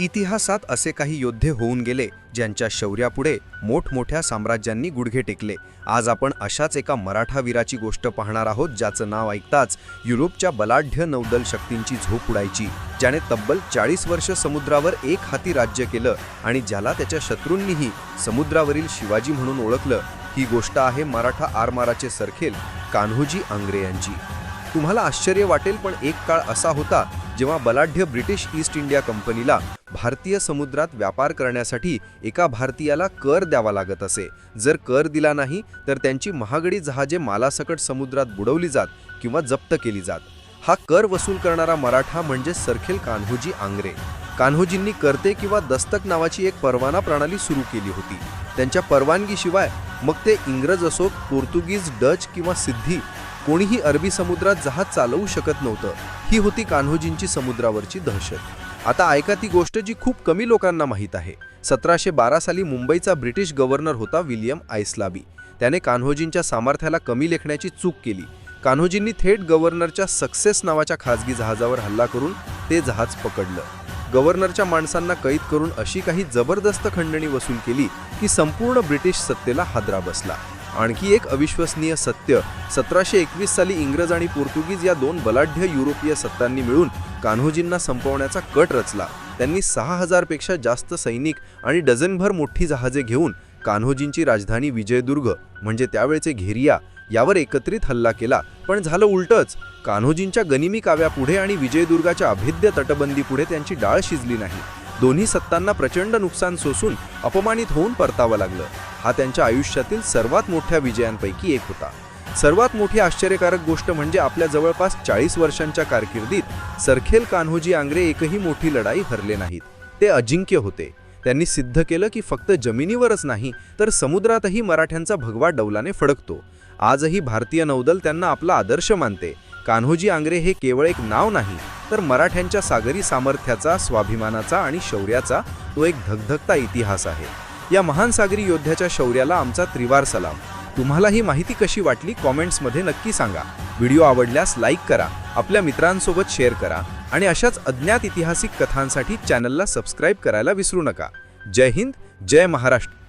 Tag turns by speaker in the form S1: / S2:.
S1: इतिहासात असे काही योद्धे होऊन गेले ज्यांच्या शौर्यापुढे मोठमोठ्या साम्राज्यांनी गुडघे टेकले. आज आपण अशाच एका मराठा वीराची गोष्ट पाहणार आहोत ज्याचं नाव ऐकताच युरोपच्या बलाढ्य नौदल शक्तींची झोप उडायची ज्याने तब्बल चाळीस वर्ष समुद्रावर एक हाती राज्य केलं आणि ज्याला त्याच्या शत्रूंनीही समुद्रावरील शिवाजी म्हणून ओळखलं. ही गोष्ट आहे मराठा आरमाराचे सरखेल कान्होजी आंग्रे यांची. तुम्हाला आश्चर्य वाटेल पण एक काळ असा होता जेव्हा बलाढ्य ब्रिटिश ईस्ट इंडिया कंपनीला भारतीय समुद्रात व्यापार करण्यासाठी एका भारतीयाला कर द्यावा लागत असे. जर कर दिला नाही तर त्यांची महागडी जहाजे मालासकट समुद्रात बुडवली जात किंवा जप्त केली जात. हा कर वसूल करणारा मराठा म्हणजे सरखेल कान्होजी आंग्रे. कान्होजींनी करते किंवा दस्तक नावाची एक परवाना प्रणाली सुरू केली होती. त्यांच्या परवानगीशिवाय मग ते इंग्रज असोत पोर्तुगीज डच किंवा सिद्धी कोणीही अरबी समुद्रात जहाज चालवू शकत नव्हतं. ही होती कान्होजींची समुद्रावरची दहशत. आता ऐका ती गोष्ट जी खूप कमी लोकांना माहीत आहे. सतराशे बारा साली मुंबईचा ब्रिटिश गव्हर्नर होता विलियम आयस्लाबी त्याने कान्होजींच्या सामर्थ्याला कमी लेखण्याची चूक केली. कान्होजींनी थेट गव्हर्नरच्या सक्सेस नावाच्या खासगी जहाजावर हल्ला करून ते जहाज पकडलं. गव्हर्नरच्या माणसांना कैद करून अशी काही जबरदस्त खंडणी वसूल केली की संपूर्ण ब्रिटिश सत्तेला हादरा बसला. आणखी एक अविश्वसनीय सत्य सतराशे एकवीस साली इंग्रज आणि पोर्तुगीज या दोन बलाढ्य युरोपीय सत्तांनी मिळून कान्होजींना संपवण्याचा कट रचला. त्यांनी सहा हजारपेक्षा जास्त सैनिक आणि डझनभर मोठी जहाजे घेऊन कान्होजींची राजधानी विजयदुर्ग म्हणजे त्यावेळचे घेरिया यावर एकत्रित हल्ला केला. पण झालं उलटच कान्होजींच्या गनिमी काव्यापुढे आणि विजयदुर्गाच्या अभेद्य तटबंदीपुढे त्यांची डाळ शिजली नाही. दोन्ही सत्तांना प्रचंड नुकसान सोसून अपमानित होऊन परतावं लागलं. हा त्यांच्या आयुष्यातील सर्वात मोठ्या विजयांपैकी एक होता. सर्वात मोठी आश्चर्यकारक गोष्ट म्हणजे आपल्या जवळपास चाळीस वर्षांच्या कारकिर्दीत सरखेल कान्होजी आंग्रे एकही मोठी लढाई हरले नाहीत. ते अजिंक्य होते. त्यांनी सिद्ध केलं की फक्त जमिनीवरच नाही तर समुद्रातही मराठ्यांचा भगवा डौलाने फडकतो. आजही भारतीय नौदल त्यांना आपला आदर्श मानते. कान्होजी आंग्रे हे केवळ एक नाव नाही तर मराठ्यांच्या सागरी सामर्थ्याचा स्वाभिमानाचा आणि शौर्याचा तो एक धगधगता इतिहास आहे. या महान सागरी योद्ध्याच्या शौर्याला आमचा त्रिवार सलाम. तुम्हाला ही माहिती कशी वाटली कॉमेंट्समध्ये नक्की सांगा. व्हिडिओ आवडल्यास लाईक करा आपल्या मित्रांसोबत शेअर करा आणि अशाच अज्ञात ऐतिहासिक कथांसाठी चॅनलला सबस्क्राईब करायला विसरू नका. जय हिंद जय महाराष्ट्र.